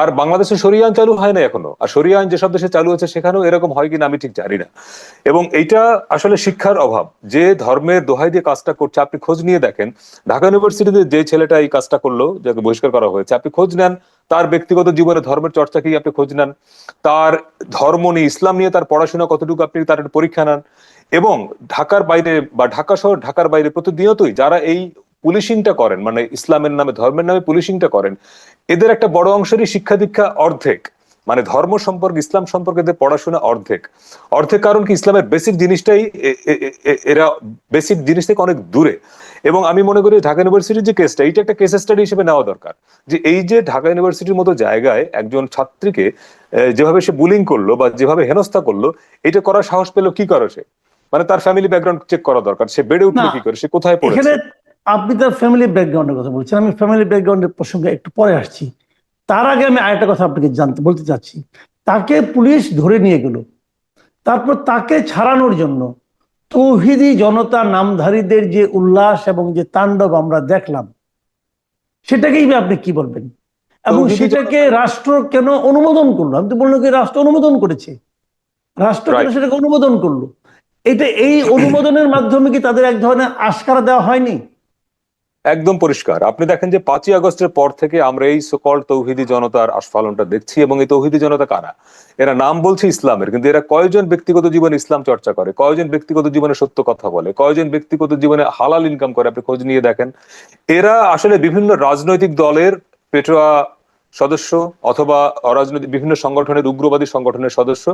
আর বাংলাদেশে সরিয়া আইন চালু হয় না এখনও। আর সরিয়া আইন যেসব দেশে চালু হচ্ছে সেখানেও এরকম হয় কিনা আমি ঠিক জানি না। এবং এইটা আসলে শিক্ষার অভাব। যে ধর্মের দোহাই দিয়ে কাজটা করছে, আপনি খোঁজ নিয়ে দেখেন, ঢাকা ইউনিভার্সিটিতে যে ছেলেটা এই কাজটা করল, যাকে বহিষ্কার করা হয়েছে, আপনি খোঁজ নেন, তার ব্যক্তিগত জীবনে ধর্মের চর্চা কি আপনি খোঁজ নেন, তার ধর্ম নিয়ে, ইসলাম নিয়ে তার পড়াশোনা কতটুকু আপনি তার পরীক্ষা নেন, এবং ঢাকার বাইরে বা ঢাকা শহর, ঢাকার বাইরে প্রতিনিয়তই যারা এই পুলিশিংটা করেন মানে ইসলামের নামে ধর্মের নামে পুলিশিংটা করেন এদের একটা বড় অংশেরই শিক্ষা দীক্ষা অর্ধেক। মানে ধর্ম সম্পর্কে ইসলাম সম্পর্কে এদের পড়াশোনা অর্ধেক। অর্ধেক কারণ কি ইসলামের বেসিক জিনিসটাই এরা বেসিক জিনিস থেকে অনেক দূরে। এবং আমি মনে করি ঢাকা ইউনিভার্সিটির যে কেসটা এইটা একটা কেস স্টাডি হিসেবে নেওয়া দরকার। যে এই যে ঢাকা ইউনিভার্সিটির মতো জায়গায় একজন ছাত্রীকে যেভাবে সে বুলিং করল বা যেভাবে হেনস্থা করল এটা করার সাহস পেল কি করে সে? মানে তার ফ্যামিলি ব্যাকগ্রাউন্ড চেক করা দরকার। সে বেড়ে উঠল কি করে? সে কোথায় পড়েছে? আপনি তার ফ্যামিলি ব্যাকগ্রাউন্ডের কথা বলছেন। আমি ফ্যামিলি ব্যাকগ্রাউন্ডের প্রসঙ্গে একটু পরে আসছি। তার আগে আমি আরেকটা কথা আপনাকে জানতে বলতে চাচ্ছি। তাকে পুলিশ ধরে নিয়ে গেল। তারপর তাকে ছাড়ানোর জন্য তৌহিদি জনতা নামধারীদের যে উল্লাস এবং যে তাণ্ডব আমরা দেখলাম সেটাকেই আপনি কি বলবেন? এবং সেটাকে রাষ্ট্র কেন অনুমোদন করল? আমি তো বললাম কি রাষ্ট্র অনুমোদন করেছে। রাষ্ট্র কেন সেটাকে অনুমোদন করল? এটা এই অনুমোদনের মাধ্যমে কি তাদের এক ধরনের আস্কারা দেওয়া হয়নি? একদম পরিষ্কার। আপনি দেখেন যে পাঁচই আগস্টের পর থেকে আমরা এই সকল তৌহিদি জনতার আস্ফালনটা দেখছি এবং এই তৌহিদি জনতা কারা? এরা নাম বলছে ইসলামের, কিন্তু এরা কয়জন ব্যক্তিগত জীবনে ইসলাম চর্চা করে, কয়জন ব্যক্তিগত জীবনে সত্য কথা বলে, কয়জন ব্যক্তিগত জীবনে হালাল ইনকাম করে, আপনি খোঁজ নিয়ে দেখেন। এরা আসলে বিভিন্ন রাজনৈতিক দলের পেটোয়া সদস্য অথবা অরাজনৈতিক বিভিন্ন সংগঠনের উগ্রবাদী সংগঠনের সদস্য।